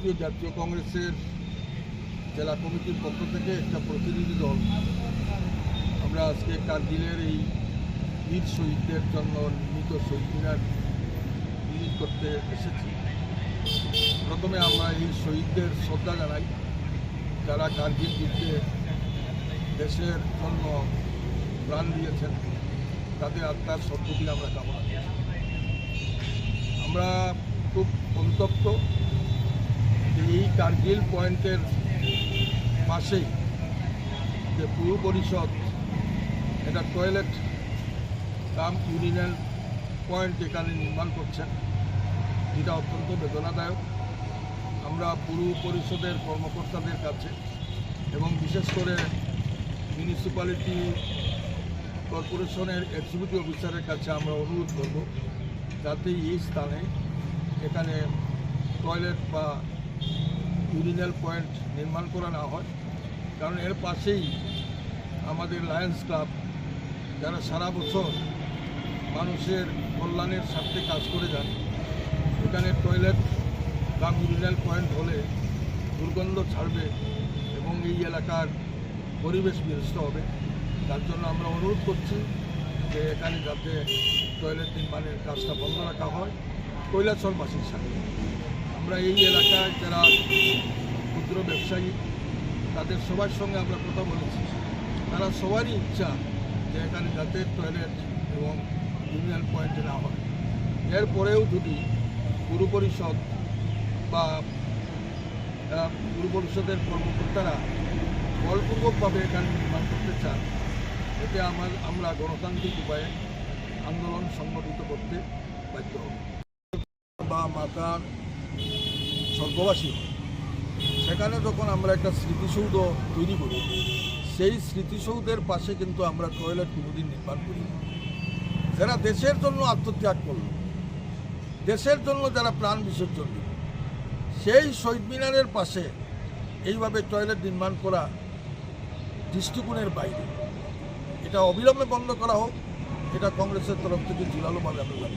ভারতীয় জাতীয় কংগ্রেসের জেলা কমিটির পক্ষ থেকে একটা প্রতিনিধি দল। আমরা আজকে কার্গিলের এই বীর শহীদদের জন্য নির্মিত শহীদ মিনার করতে এসেছি। প্রথমে আমরা এই শহীদদের শ্রদ্ধা জানাই। যারা কার্গিল যুদ্ধে দেশের জন্য প্রাণ দিয়েছেন, তাদের আত্মার সদ্গতি আমরা কামনা আমরা খুব অনুতপ্ত কার্গিল পয়েন্টের পাশেই যে পুর পরিষদ, এটা টয়লেট কাম ইউরিনাল পয়েন্ট এখানে নির্মাণ করছেন। যেটা অত্যন্ত বেদনাদায়ক। আমরা পুর পরিষদের কর্মকর্তাদের কাছে এবং বিশেষ করে মিউনিসিপ্যালিটি কর্পোরেশনের এক্সিকিউটিভ অফিসারের কাছে আমরা অনুরোধ করব যাতে এই স্থানে এখানে টয়লেট বা ইউরিনাল পয়েন্ট নির্মাণ করা না হয়, কারণ এর পাশেই আমাদের লায়ন্স ক্লাব যারা সারা বছর মানুষের কল্যাণের স্বার্থে কাজ করে যান, এখানে টয়লেট বা ইউরিনাল পয়েন্ট হলে দুর্গন্ধ ছাড়বে এবং এই এলাকার পরিবেশ বিনষ্ট হবে। তার জন্য আমরা অনুরোধ করছি যে এখানে যাতে টয়লেট নির্মাণের কাজটা বন্ধ রাখা হয় কৈলাসরবাসীর সাথে। আমরা এই এলাকায় যারা ক্ষুদ্র ব্যবসায়ী, তাদের সবার সঙ্গে আমরা কথা বলেছি। তারা সবারই ইচ্ছা যে এখানে যাতে টয়লেট এবং ইউনিয়ন পয়েন্ট না হয়। এরপরেও যদি পুর পরিষদ বা পুর পরিষদের কর্মকর্তারা বলপূর্বকভাবে এখানে নির্মাণ করতে চান, এতে আমার, আমরা গণতান্ত্রিক উপায়ে আন্দোলন সংগঠিত করতে বাধ্য হব। বা মাতার স্বর্গবাসী সেখানে যখন আমরা একটা স্মৃতিসৌধ তৈরি করি, সেই স্মৃতিসৌধের পাশে কিন্তু আমরা টয়লেট কোনোদিন নির্মাণ করি। যারা দেশের জন্য আত্মত্যাগ করল, দেশের জন্য যারা প্রাণ বিসর্জন দিল, সেই শহীদ মিনারের পাশে এইভাবে টয়লেট নির্মাণ করা দৃষ্টিকোণের বাইরে। এটা অবিলম্বে বন্ধ করা হোক, এটা কংগ্রেসের তরফ থেকে জোরালোভাবে আমরা